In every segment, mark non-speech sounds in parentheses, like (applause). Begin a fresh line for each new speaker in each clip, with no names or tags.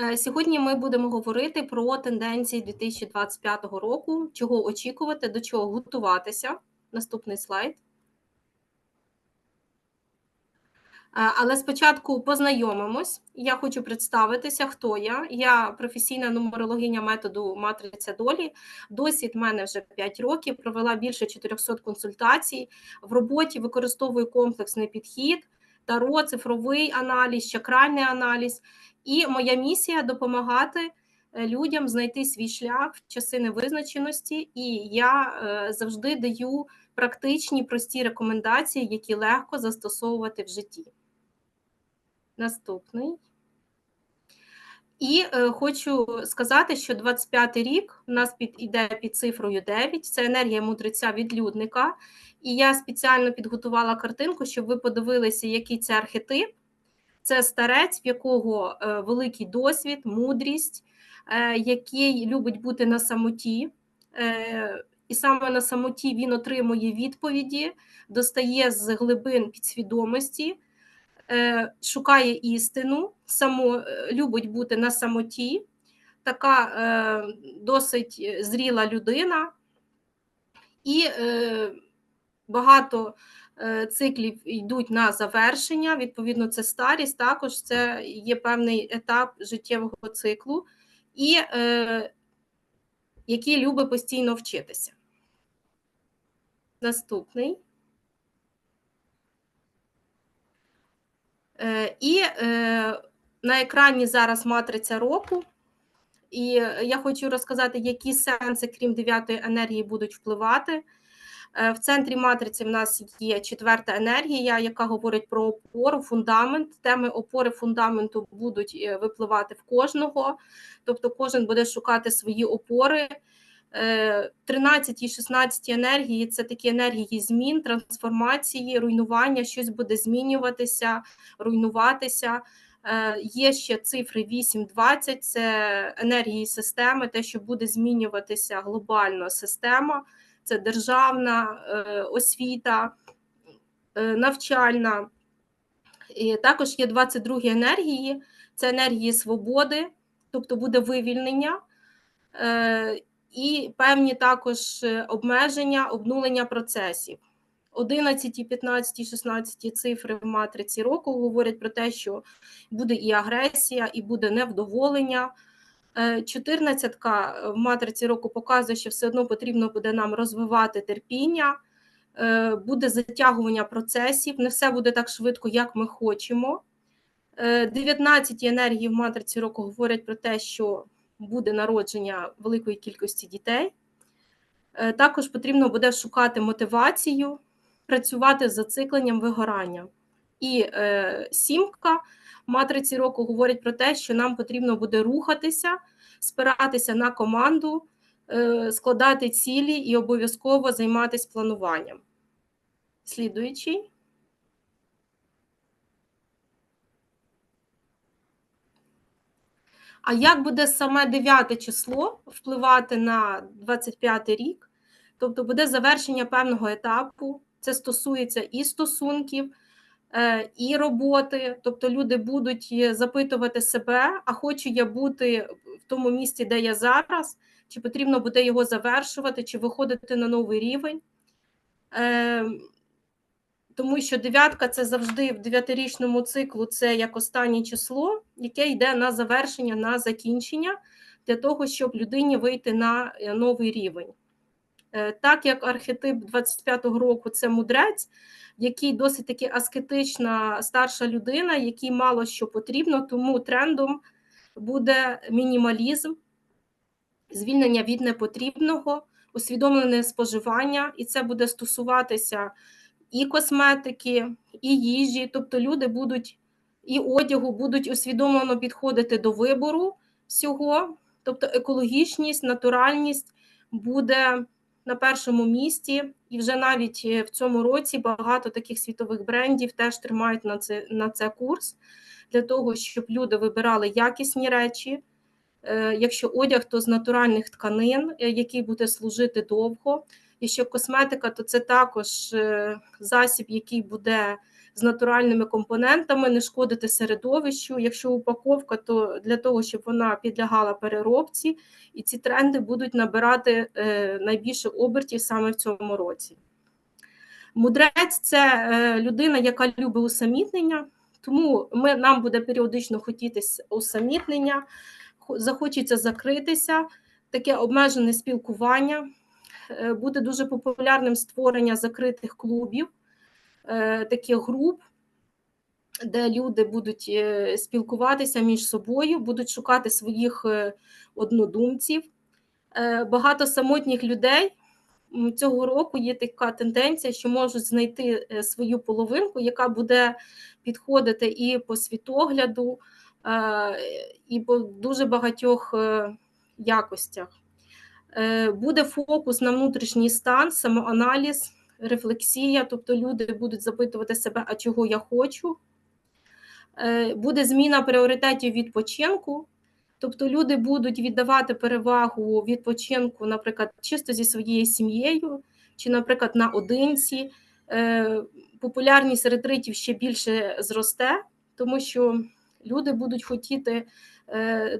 Е, Сьогодні ми будемо говорити про тенденції 2025 року, чого очікувати, до чого готуватися. Наступний слайд. Е, Але спочатку познайомимось. Я хочу представитися, хто я. Я професійна нумерологиня методу матриця долі. Досвід в мене вже 5 років. Провела більше 400 консультацій. В роботі використовую комплексний підхід, таро, цифровий аналіз, чакральний аналіз. І моя місія допомагати е, людям знайти свій шлях в часи невизначеності. І я е, завжди даю практичні прості рекомендації, які легко застосовувати в житті. Наступний. І е, хочу сказати, що 25-й рік у нас під іде під цифрою 9. Це енергія мудреця відлюдника. І я спеціально підготувала картинку, щоб ви подивилися, який це архетип. Це старець, в якого е, великий досвід, мудрість, е, який любить бути на самоті. Е, і саме на самоті він отримує відповіді, достає з глибин підсвідомості, шукає істину, само, е, любить бути на самоті, така е, досить зріла людина, і е, багато е, циклів йдуть на завершення. Відповідно, це старість, також це є певний етап життєвого циклу, і е, який любить постійно вчитися. Наступний. І е, на екрані зараз матриця року. І я хочу розказати, які сенси, крім дев'ятої енергії, будуть впливати. Е, В центрі матриці в нас є четверта енергія, яка говорить про опору, фундамент. Теми опори фундаменту будуть е, випливати в кожного, тобто кожен буде шукати свої опори. 13 і 16 енергії це такі енергії змін, трансформації, руйнування, щось буде змінюватися, руйнуватися. Е, Є ще цифри 8-20, це енергії системи, те, що буде змінюватися глобально система, це державна е, освіта, е, навчальна. І Також є 22 енергії, це енергії свободи, тобто буде вивільнення. Е, і певні також е, обмеження, обнулення процесів. 11, 15, 16 цифри в матриці року говорять про те, що буде і агресія, і буде невдоволення. 14 в матриці року показує, що все одно потрібно буде нам розвивати терпіння, е, буде затягування процесів, не все буде так швидко, як ми хочемо. 19 енергії в матриці року говорять про те, що буде народження великої кількості дітей. Е, також потрібно буде шукати мотивацію, працювати з зацикленням вигорання. І е, сімка матриці року говорить про те, що нам потрібно буде рухатися, спиратися на команду, е, складати цілі і обов'язково займатися плануванням. Слідуючий. А як буде саме 9 число впливати на 25 рік? Тобто буде завершення певного етапу, це стосується і стосунків, е, і роботи. Тобто люди будуть запитувати себе, а хочу я бути в тому місці, де я зараз, чи потрібно буде його завершувати, чи виходити на новий рівень. Тому що дев'ятка це завжди в дев'ятирічному циклу це як останнє число, яке йде на завершення, на закінчення для того, щоб людині вийти на е, новий рівень. Е, так як архетип 25-го року це мудрець, який досить таки аскетична старша людина, якій мало що потрібно, тому трендом буде мінімалізм, звільнення від непотрібного, усвідомлене споживання, і це буде стосуватися і косметики, і їжі. Тобто люди будуть і одягу будуть усвідомлено підходити до вибору всього. Тобто екологічність, натуральність буде на першому місці, і вже навіть е, в цьому році багато таких світових брендів теж тримають на це на це курс для того, щоб люди вибирали якісні речі. Е, якщо одяг, то з натуральних тканин, е, який буде служити довго. Якщо косметика, то це також засіб, який буде з натуральними компонентами, не шкодити середовищу. Якщо упаковка, то для того, щоб вона підлягала переробці, і ці тренди будуть набирати е, найбільше обертів саме в цьому році. Мудрець це е, людина, яка любить усамітнення, тому ми, нам буде періодично хотітися усамітнення, захочеться закритися, таке обмежене спілкування. Е, буде дуже популярним створення закритих клубів, е, таких груп, де люди будуть е, спілкуватися між собою, будуть шукати своїх однодумців. Багато самотніх людей цього року є така тенденція, що можуть знайти свою половинку, яка буде підходити і по світогляду, і по дуже багатьох якостях. Е, буде фокус на внутрішній стан, самоаналіз, рефлексія, тобто люди будуть запитувати себе, а чого я хочу. Е, буде зміна пріоритетів відпочинку, тобто люди будуть віддавати перевагу відпочинку, наприклад, чисто зі своєю сім'єю, чи, наприклад, наодинці. Е, популярність ретритів ще більше зросте, тому що люди будуть хотіти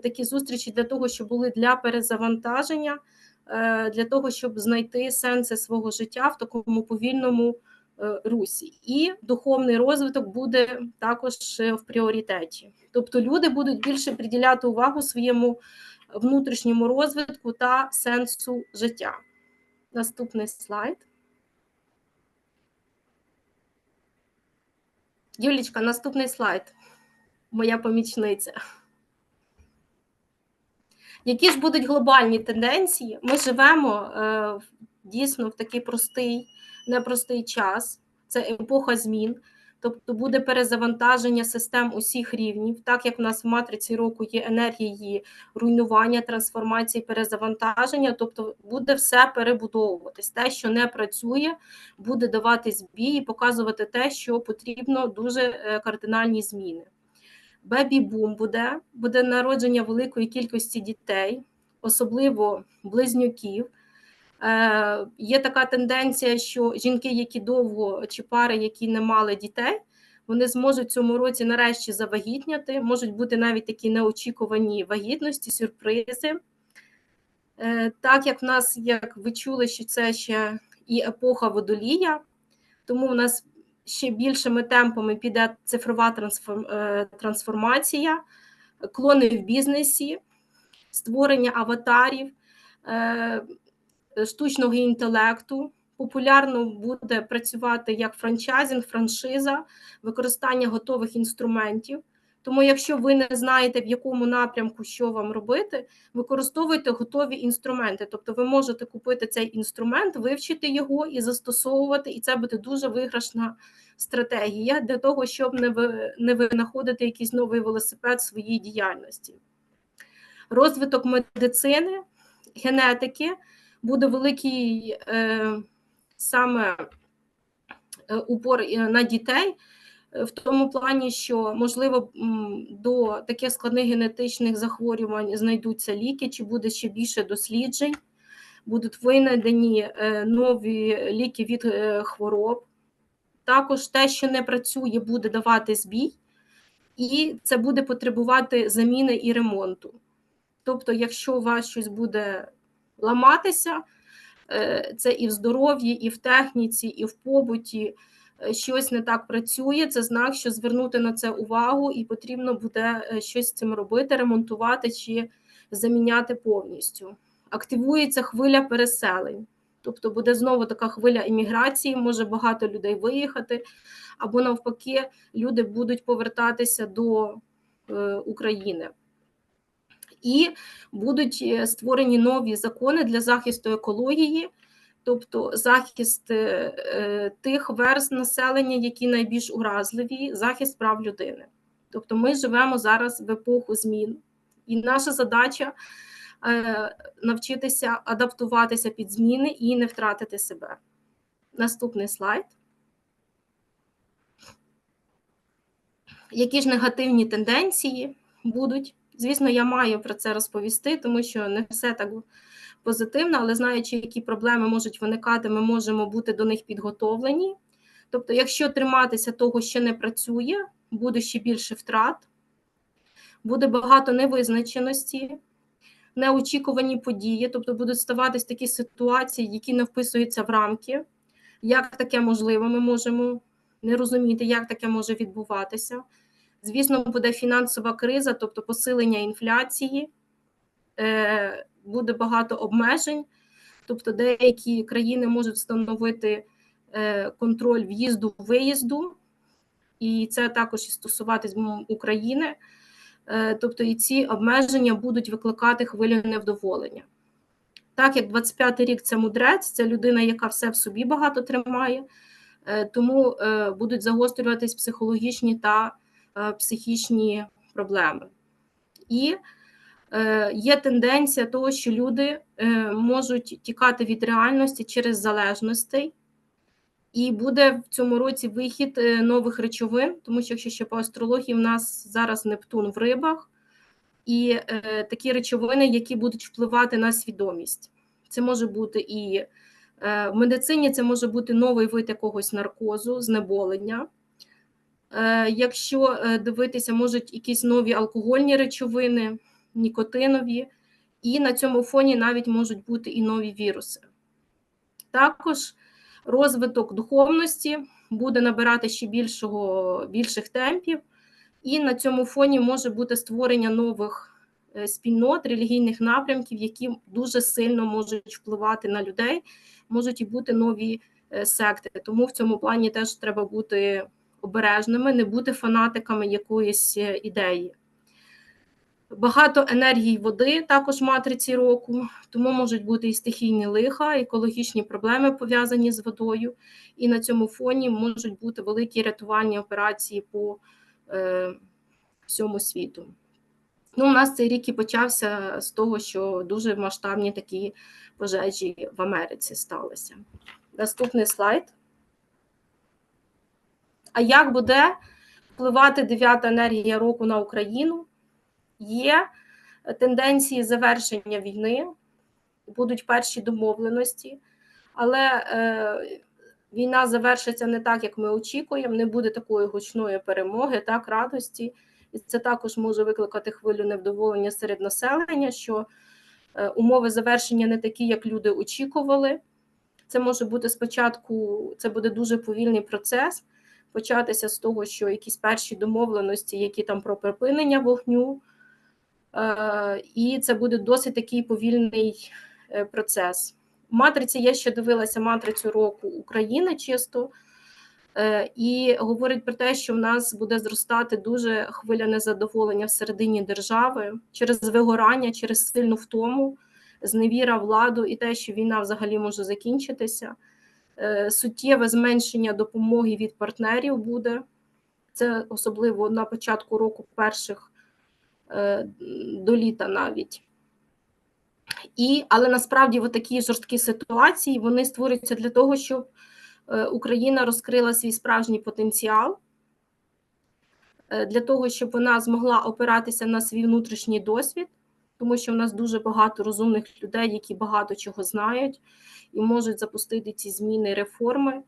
такі зустрічі для того, щоб були для перезавантаження. Е, для того, щоб знайти сенси свого життя в такому повільному е, русі. І духовний розвиток буде також в пріоритеті. Тобто люди будуть більше приділяти увагу своєму внутрішньому розвитку та сенсу життя. Наступний слайд. Юлічка, наступний слайд. Моя помічниця. Які ж будуть глобальні тенденції? Ми живемо е, дійсно в такий простий, непростий час. Це епоха змін, тобто буде перезавантаження систем усіх рівнів, так як в нас в матриці року є енергії руйнування, трансформації, перезавантаження, тобто буде все перебудовуватись. Те, що не працює, буде давати збій і показувати те, що потрібно дуже е, кардинальні зміни бебі-бум буде, буде народження великої кількості дітей, особливо близнюків. Е, Є така тенденція, що жінки, які довго чи пари, які не мали дітей, вони зможуть цьому році нарешті завагітняти, можуть бути навіть такі неочікувані вагітності, сюрпризи. Е, Так як в нас, як ви чули, що це ще і епоха водолія, тому в нас ще більшими темпами піде цифрова е, трансформація, клони в бізнесі, створення аватарів, е, штучного інтелекту. Популярно буде працювати як франчайзинг, франшиза, використання готових інструментів. Тому, якщо ви не знаєте, в якому напрямку що вам робити, використовуйте готові інструменти. Тобто, ви можете купити цей інструмент, вивчити його і застосовувати, і це буде дуже виграшна стратегія для того, щоб не ви, не винаходити якийсь новий велосипед в своїй діяльності. Розвиток медицини, генетики буде великий е, саме е, упор на дітей в тому плані, що можливо до таких складних генетичних захворювань знайдуться ліки, чи буде ще більше досліджень, будуть винайдені е, нові ліки від е, хвороб. Також те, що не працює, буде давати збій, і це буде потребувати заміни і ремонту. Тобто, якщо у вас щось буде ламатися, е, це і в здоров'ї, і в техніці, і в побуті. Е, щось не так працює, це знак, що звернути на це увагу, і потрібно буде е, щось з цим робити, ремонтувати чи заміняти повністю. Активується хвиля переселень, тобто буде знову така хвиля імміграції, може багато людей виїхати, або навпаки, люди будуть повертатися до е, України. І будуть створені нові закони для захисту екології тобто захист е, тих верст населення, які найбільш уразливі, захист прав людини. Тобто, ми живемо зараз в епоху змін, і наша задача е, навчитися адаптуватися під зміни і не втратити себе. Наступний слайд. Які ж негативні тенденції будуть? Звісно, я маю про це розповісти, тому що не все так позитивно, але знаючи, які проблеми можуть виникати, ми можемо бути до них підготовлені. Тобто, якщо триматися того, що не працює, буде ще більше втрат, буде багато невизначеності, неочікувані події, тобто будуть ставатись такі ситуації, які не вписуються в рамки. Як таке можливо, ми можемо не розуміти, як таке може відбуватися. Звісно, буде фінансова криза, тобто посилення інфляції, е, буде багато обмежень, тобто деякі країни можуть встановити е, контроль в'їзду виїзду, і це також і стосуватись України. Е, тобто і ці обмеження будуть викликати хвилю невдоволення. Так як 25-й рік це мудрець, це людина, яка все в собі багато тримає, е, тому будуть загострюватись психологічні та психічні проблеми. І є тенденція того, що люди можуть тікати від реальності через залежностей. І буде в цьому році вихід е, нових речовин, тому що якщо ще по астрології в нас зараз Нептун в рибах, і е, такі речовини, які будуть впливати на свідомість. Це може бути і е, в медицині це може бути новий вид якогось наркозу, знеболення. Е, якщо е, дивитися, можуть якісь нові алкогольні речовини, нікотинові, і на цьому фоні навіть можуть бути і нові віруси. Також розвиток духовності буде набирати ще більшого, більших темпів, і на цьому фоні може бути створення нових е, спільнот, релігійних напрямків, які дуже сильно можуть впливати на людей, можуть і бути нові е, секти. Тому в цьому плані теж треба бути обережними, не бути фанатиками якоїсь е, ідеї. Багато енергії води також в матриці року, тому можуть бути і стихійні лиха, екологічні проблеми пов'язані з водою, і на цьому фоні можуть бути великі рятувальні операції по е, всьому світу. Ну, У нас цей рік і почався з того, що дуже масштабні такі пожежі в Америці сталися. Наступний слайд. А як буде впливати дев'ята енергія року на Україну? Є тенденції завершення війни, будуть перші домовленості, але е, війна завершиться не так, як ми очікуємо, не буде такої гучної перемоги, так, радості. І це також може викликати хвилю невдоволення серед населення, що е, умови завершення не такі, як люди очікували. Це може бути спочатку, це буде дуже повільний процес. Початися з того, що якісь перші домовленості, які там про припинення вогню. Е, і це буде досить такий повільний е, процес. Матриці я ще дивилася матрицю року України чисто, е, і говорить про те, що в нас буде зростати дуже хвиля незадоволення всередині держави через вигорання, через сильну втому, зневіра владу і те, що війна взагалі може закінчитися. Суттєве зменшення допомоги від партнерів буде. Це особливо на початку року перших до літа навіть. І, Але насправді в такі жорсткі ситуації вони створюються для того, щоб е, Україна розкрила свій справжній потенціал, е, для того, щоб вона змогла опиратися на свій внутрішній досвід, тому що в нас дуже багато розумних людей, які багато чого знають і можуть запустити ці зміни, реформи.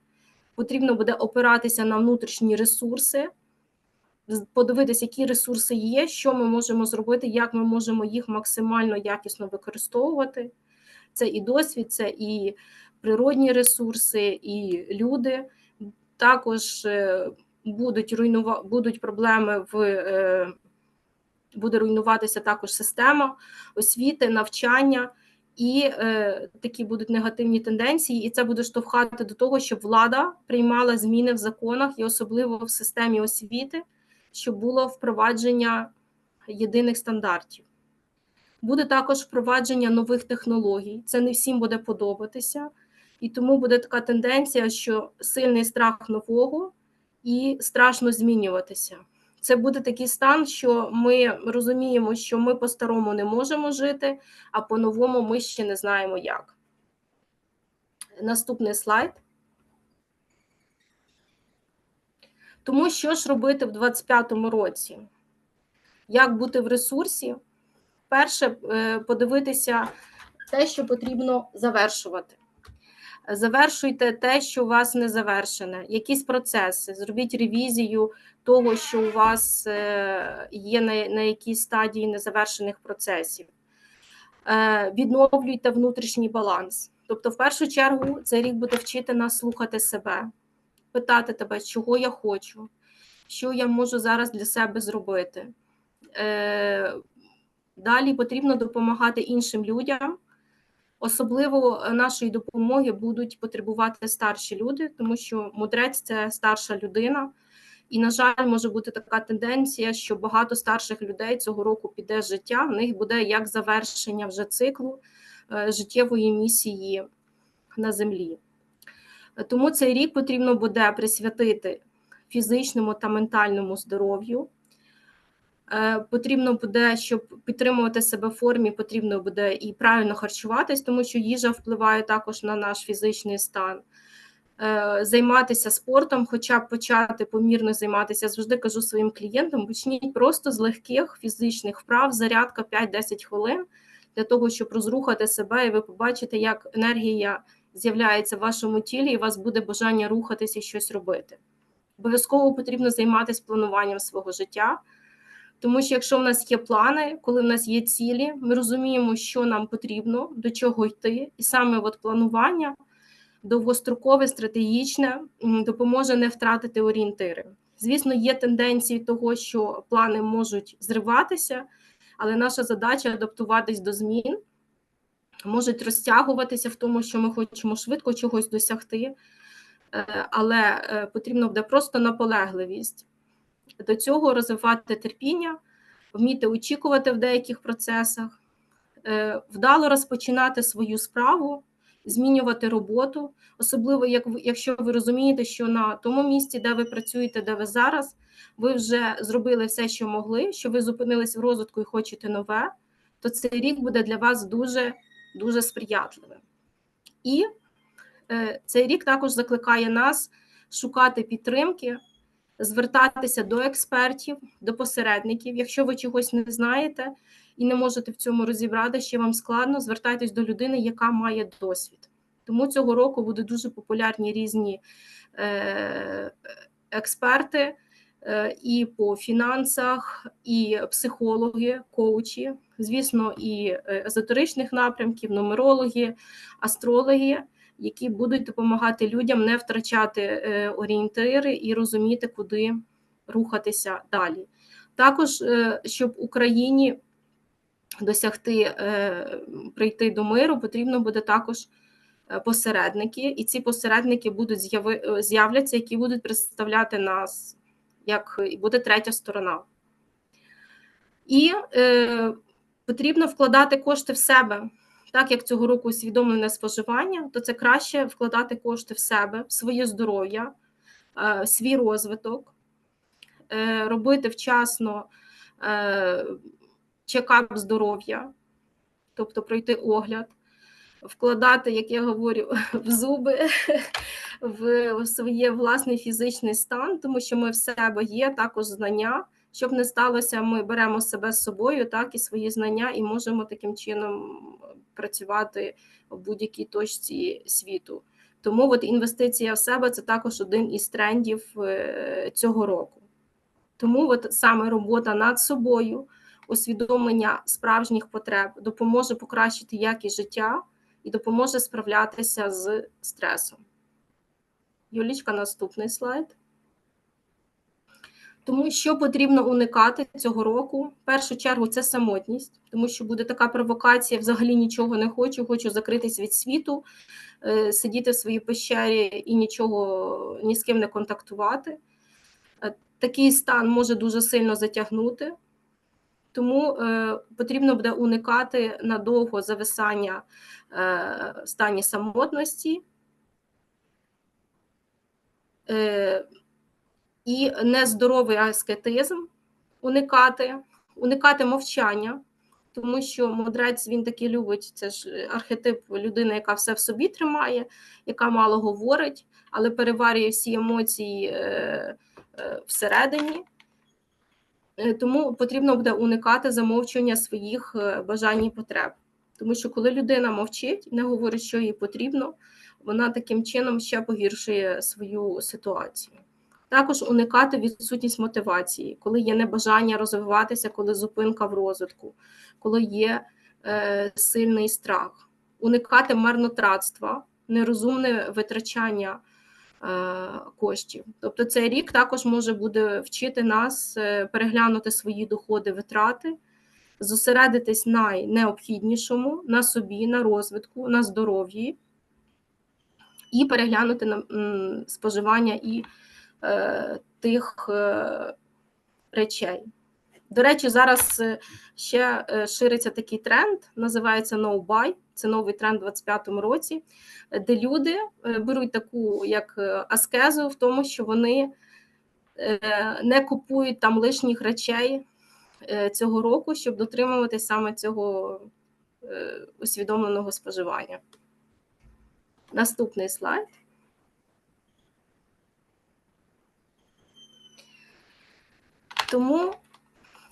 Потрібно буде опиратися на внутрішні ресурси подивитися, які ресурси є, що ми можемо зробити, як ми можемо їх максимально якісно використовувати. Це і досвід, це і природні ресурси, і люди. Також е, будуть руйнува... будуть проблеми в е, буде руйнуватися також система освіти, навчання. І е, такі будуть негативні тенденції, і це буде штовхати до того, щоб влада приймала зміни в законах і особливо в системі освіти, щоб було впровадження єдиних стандартів. Буде також впровадження нових технологій. Це не всім буде подобатися, і тому буде така тенденція, що сильний страх нового і страшно змінюватися. Це буде такий стан, що ми розуміємо, що ми по-старому не можемо жити, а по-новому ми ще не знаємо як. Наступний слайд. Тому що ж робити в 2025 році? Як бути в ресурсі? Перше, е, подивитися те, що потрібно завершувати. Завершуйте те, що у вас не завершене, якісь процеси, зробіть ревізію того, що у вас е, є на, на якій стадії незавершених процесів. Е, Відновлюйте внутрішній баланс. Тобто, в першу чергу, цей рік буде вчити нас слухати себе, питати тебе, чого я хочу, що я можу зараз для себе зробити. Е, Далі потрібно допомагати іншим людям. Особливо нашої допомоги будуть потребувати старші люди, тому що мудрець це старша людина. І, на жаль, може бути така тенденція, що багато старших людей цього року піде життя. В них буде як завершення вже циклу е, життєвої місії на землі. Тому цей рік потрібно буде присвятити фізичному та ментальному здоров'ю. Е, Потрібно буде, щоб підтримувати себе в формі, потрібно буде і правильно харчуватись, тому що їжа впливає також на наш фізичний стан. Е, Займатися спортом, хоча б почати помірно займатися, завжди кажу своїм клієнтам: почніть просто з легких фізичних вправ, зарядка 5-10 хвилин для того, щоб розрухати себе, і ви побачите, як енергія з'являється в вашому тілі, і у вас буде бажання рухатися і щось робити. Обов'язково потрібно займатися плануванням свого життя. Тому що якщо в нас є плани, коли в нас є цілі, ми розуміємо, що нам потрібно, до чого йти, і саме от планування довгострокове, стратегічне допоможе не втратити орієнтири. Звісно, є тенденції того, що плани можуть зриватися, але наша задача адаптуватись до змін, можуть розтягуватися в тому, що ми хочемо швидко чогось досягти, е, але е, потрібно буде просто наполегливість. До цього розвивати терпіння, вміти очікувати в деяких процесах, е, вдало розпочинати свою справу, змінювати роботу, особливо як якщо ви розумієте, що на тому місці, де ви працюєте, де ви зараз, ви вже зробили все, що могли, що ви зупинились в розвитку і хочете нове, то цей рік буде для вас дуже дуже сприятливим. І е, цей рік також закликає нас шукати підтримки звертатися до експертів, до посередників. Якщо ви чогось не знаєте і не можете в цьому розібрати, ще вам складно, звертайтесь до людини, яка має досвід. Тому цього року будуть дуже популярні різні е, експерти. Е, і по фінансах, і психологи, коучі, звісно, і езотеричних напрямків, нумерологи, астрологи, які будуть допомагати людям не втрачати е, орієнтири і розуміти, куди рухатися далі. Також е, щоб Україні досягти е, прийти до миру, потрібно буде також посередники, і ці посередники будуть з'являться, які будуть представляти нас, як і буде третя сторона. І е, потрібно вкладати кошти в себе так як цього року усвідомлене споживання, то це краще вкладати кошти в себе, в своє здоров'я, е, свій розвиток, е, робити вчасно е, чекап здоров'я, тобто пройти огляд, вкладати, як я говорю, (laughs) в зуби, (laughs) в своє власний фізичний стан, тому що ми в себе є також знання. Щоб не сталося, ми беремо себе з собою, так і свої знання, і можемо таким чином працювати в будь-якій точці світу. Тому от інвестиція в себе це також один із трендів е, цього року. Тому от саме робота над собою, усвідомлення справжніх потреб допоможе покращити якість життя і допоможе справлятися з стресом. Юлічка, наступний слайд. Тому що потрібно уникати цього року. В першу чергу це самотність, тому що буде така провокація: взагалі нічого не хочу, хочу закритись від світу, е, сидіти в своїй пещері і нічого ні з ким не контактувати. Е, такий стан може дуже сильно затягнути, тому е, потрібно буде уникати надовго зависання в стані самотності і нездоровий аскетизм уникати, уникати мовчання, тому що мудрець він таки любить це ж архетип людини, яка все в собі тримає, яка мало говорить, але переварює всі емоції е, е, всередині. Е, тому потрібно буде уникати замовчування своїх бажань і потреб. Тому що коли людина мовчить, не говорить, що їй потрібно, вона таким чином ще погіршує свою ситуацію. Також уникати відсутність мотивації, коли є небажання розвиватися, коли зупинка в розвитку, коли є е, сильний страх, уникати марнотратства, нерозумне витрачання е, коштів. Тобто цей рік також може буде вчити нас е, переглянути свої доходи, витрати, зосередитись на найнеобхіднішому, на собі, на розвитку, на здоров'ї і переглянути на м, споживання і тих е, речей. До речі, зараз е, ще е, шириться такий тренд, називається no buy. Це новий тренд у 2025 році, е, де люди е, беруть таку як е, аскезу в тому, що вони е, не купують там лишніх речей е, цього року, щоб дотримуватись саме цього е, усвідомленого споживання. Наступний слайд. Тому,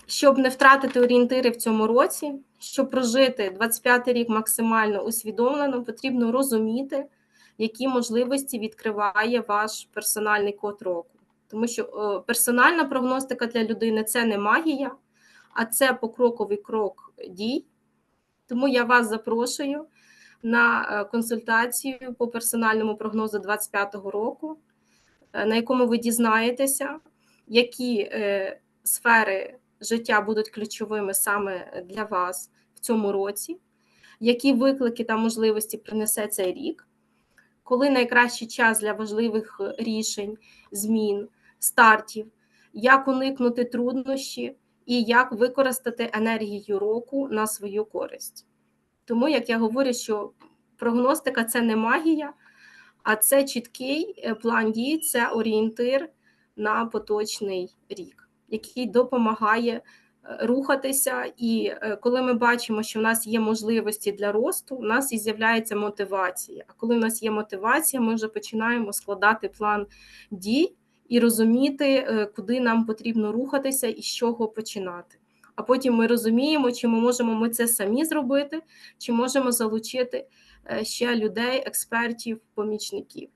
щоб не втратити орієнтири в цьому році, щоб прожити 25-й рік максимально усвідомлено, потрібно розуміти, які можливості відкриває ваш персональний код року. Тому що е, персональна прогностика для людини це не магія, а це покроковий крок дій. Тому я вас запрошую на е, консультацію по персональному прогнозу 25-го року, е, на якому ви дізнаєтеся, які сфери життя будуть ключовими саме для вас в цьому році, які виклики та можливості принесе цей рік, коли найкращий час для важливих рішень, змін, стартів, як уникнути труднощі і як використати енергію року на свою користь. Тому, як я говорю, що прогностика це не магія, а це чіткий план дій, це орієнтир на поточний рік, який допомагає рухатися. І коли ми бачимо, що в нас є можливості для росту, у нас і з'являється мотивація. А коли в нас є мотивація, ми вже починаємо складати план дій і розуміти, куди нам потрібно рухатися і з чого починати. А потім ми розуміємо, чи ми можемо ми це самі зробити, чи можемо залучити ще людей, експертів, помічників.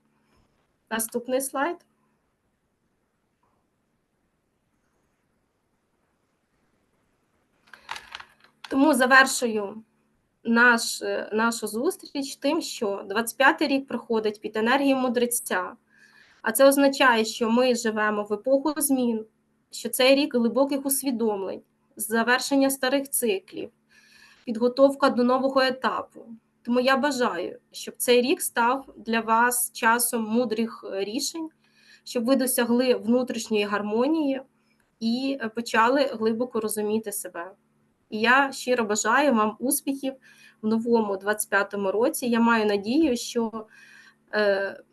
Наступний слайд. Тому завершую наш, нашу зустріч тим, що 25-й рік проходить під енергією мудреця. А це означає, що ми живемо в епоху змін, що цей рік глибоких усвідомлень, завершення старих циклів, підготовка до нового етапу. Тому я бажаю, щоб цей рік став для вас часом мудрих рішень, щоб ви досягли внутрішньої гармонії і почали глибоко розуміти себе. І я щиро бажаю вам успіхів в новому 25-му році. Я маю надію, що е,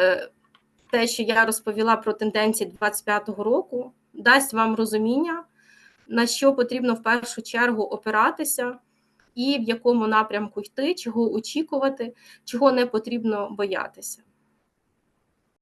е, те, що я розповіла про тенденції 25-го року, дасть вам розуміння, на що потрібно в першу чергу опиратися, і в якому напрямку йти, чого очікувати, чого не потрібно боятися.